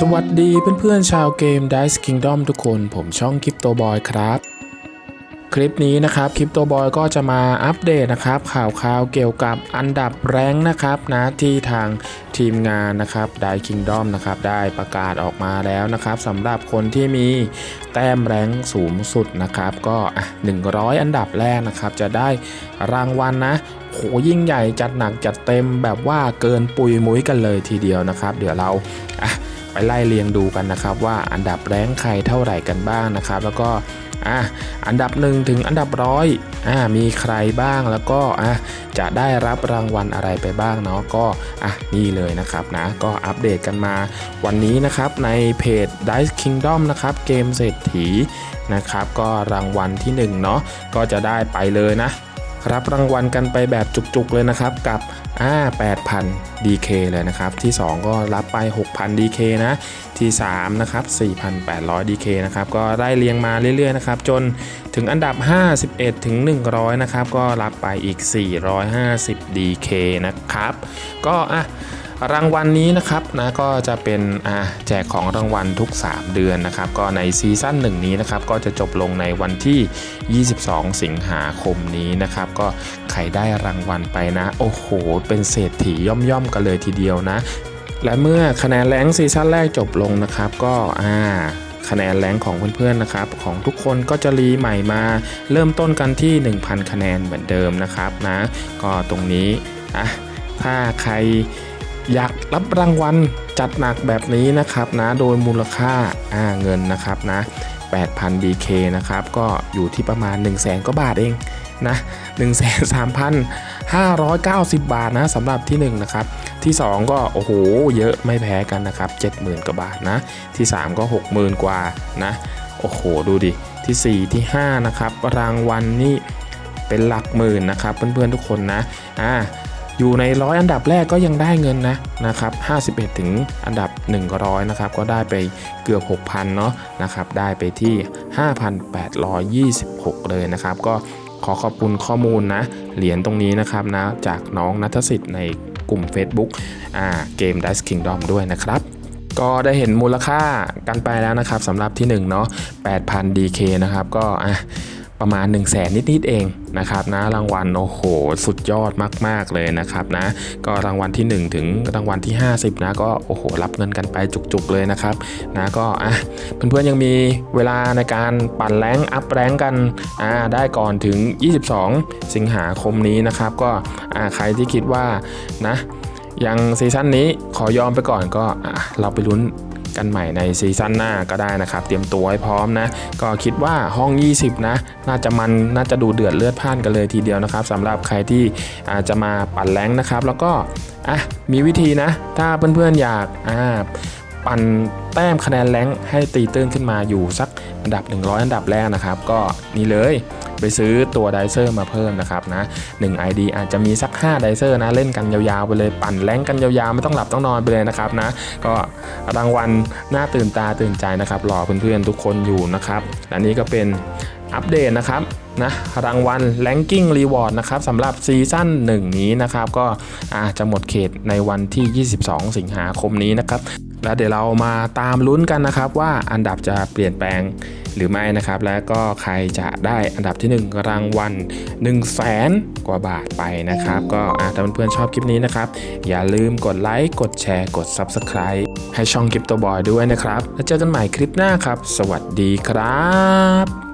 สวัสดีเพื่อนๆชาวเกม Dice Kingdom ทุกคน ผมช่องคริปโตบอยครับ คลิปนี้นะครับคริปโตบอยก็จะมาอัปเดตนะครับ ข่าวข่าวเกี่ยวกับอันดับแรงนะครับนะที่ทางทีมงานนะครับ Dice Kingdom นะครับได้ประกาศออกมาแล้วนะครับสำหรับคนที่มีแต้มแรงสูงสุดนะครับ ก็อะ100 อันดับแรกนะครับจะได้รางวัลนะโหยิ่งใหญ่จัดหนักจัดเต็มแบบว่าเกินปุยมุ้ยกันเลยทีเดียวนะครับ เดี๋ยวเราอะ ไปไล่เรียงดูกันนะครับ ว่าอันดับแรงใครเท่าไหร่กันบ้างนะครับ แล้วก็อะอันดับหนึ่งถึงอันดับร้อยอะมีใครบ้างแล้วก็อะจะได้รับรางวัลอะไรไปบ้างเนาะก็อะนี่เลยนะครับนะก็อัปเดตกันมา วันนี้นะครับในเพจ Dice Kingdom นะครับเกมเศรษฐีนะครับก็รางวัลที่หนึ่งเนาะก็จะได้ไปเลยนะ รับรางวัลกันไปแบบจุกๆเลยนะครับกับอ่า8,000 DK เลยนะครับ ที่ 2 ก็รับไป 6,000 DK นะที่ 3 นะครับ 4,800 DK นะครับ ก็ได้เรียงมาเรื่อยๆนะครับ จนถึงอันดับ 51 ถึง 100 นะครับ ก็รับไปอีก 450 DK นะครับ ก็อะ รางวัลนนี้นะครับนะก็จะเป็นอ่าแจกของรางวัลทุก 3 เดือนนะครับ ก็ในซีซั่นหนึ่งนี้นะครับก็จะจบลงในวันที่ 22 สิงหาคมนี้นะครับ ก็ใครได้รางวัลไปนะ โอ้โห เป็นเศรษฐีย่อมๆกันเลยทีเดียวนะ และเมื่อคะแนนแรงซีซั่นแรกจบลงนะครับ ก็อ่าคะแนนแรงของเพื่อนๆนะครับ ของทุกคนก็จะรีใหม่มา เริ่มต้นกันที่ 1,000 คะแนนเหมือนเดิมนะครับนะ ก็ตรงนี้อะถ้าใคร อยากรับรางวัลจัดหนักแบบนี้นะครับนะโดยมูลค่าอ่าเงินนะครับนะ 8,000 DK นะครับ ก็อยู่ที่ประมาณ 1 0 0 0 0แสนกว่าบาทเองนะ1,3,590 บาทนะสำหรับที่ 1 นะครับ ที่ 2 ก็ โอ้โห เยอะไม่แพ้กันนะครับ 70,000 กว่าบาทนะ ที่ 3 ก็ 60,000 กว่านะ โอ้โห ดูดิ ที่ 4 ที่ 5 นะครับ รางวัลนี่เป็นหลักหมื่นนะครับ เพื่อนๆ ทุกคนนะ อ่า อยู่ในร้อยอันดับแรกก็ยังได้เงินนะนะครับ51 ถึงอันดับ 100นะครับก็ได้ไปเกือบ 6,000 เนาะนะครับได้ไปที่ 5,826 เลยนะครับ ก็ขอขอบคุณข้อมูลนะ เหรียญตรงนี้นะครับนะจากน้องนัทสิทธิ์ในกลุ่ม Facebook อ่าเกม Dice Kingdom ด้วยนะครับก็ได้เห็นมูลค่ากันไปแล้วนะครับสำหรับที่1เนาะ8,000 DK นะครับก็อะ ประมาณ 1 0 0 0 0แสนนิดๆเองนะครับนะรางวัลโอ้โหสุดยอดมากๆเลยนะครับนะก็รางวัลที่ 1 ถึงรางวัลที่ 50 นะก็โอ้โหรับเงินกันไปจุกๆเลยนะครับนะก็อะเพื่อนๆยังมีเวลาในการปั่นแรงอัพแรงกันอ่าได้ก่อนถึง 22 สิงหาคมนี้นะครับ ก็อ่าใครที่คิดว่านะยังซีซั่นนี้ขอยอมไปก่อนก็อะเราไปลุ้น กันใหม่ในซีซั่นหน้าก็ได้นะครับ เตรียมตัวให้พร้อมนะ ก็คิดว่าห้อง 20 นะ น่าจะมันน่าจะดูเดือดเลือดพ่านกันเลยทีเดียวนะครับสำหรับใครที่อาจจะมาปั่นแรงนะครับ แล้วก็อะมีวิธีนะ ถ้าเพื่อนๆอยากอ่าปั่นแต้มคะแนนแรงให้ตีตื้นขึ้นมาอยู่สักอันดับ 100 อันดับแรกนะครับ ก็นี่เลย ไปซื้อตัวไดเซอร์มาเพิ่มนะครับนะหนึ่งไอดีอาจจะมีสัก5ไดเซอร์นะเล่นกันยาวๆไปเลยปั่นแรงกันยาวๆไม่ต้องหลับต้องนอนไปเลยนะครับนะก็รางวัลน่าตื่นตาตื่นใจนะครับหล่อเพื่อนๆทุกคนอยู่นะครับและนี่ก็เป็น อัปเดตนะครับนะรางวัล Ranking Reward นะครับสำหรับซีซั่น1 นี้นะครับ ก็อาจจะหมดเขตในวันที่ 22 สิงหาคมนี้นะครับ แล้วเดี๋ยวเรามาตามลุ้นกันนะครับ ว่าอันดับจะเปลี่ยนแปลงหรือไม่นะครับ และก็ใครจะได้อันดับที่ 1 รางวัล1 0 0 0 0แสนกว่าบาทไปนะครับ ก็อะถ้าเพื่อนๆชอบคลิปนี้นะครับ อย่าลืมกดไลค์กดแชร์กด Subscribe ให้ช่องคลิปตัวบอยด้วยนะครับ แล้วเจอกันใหม่คลิปหน้าครับ สวัสดีครับ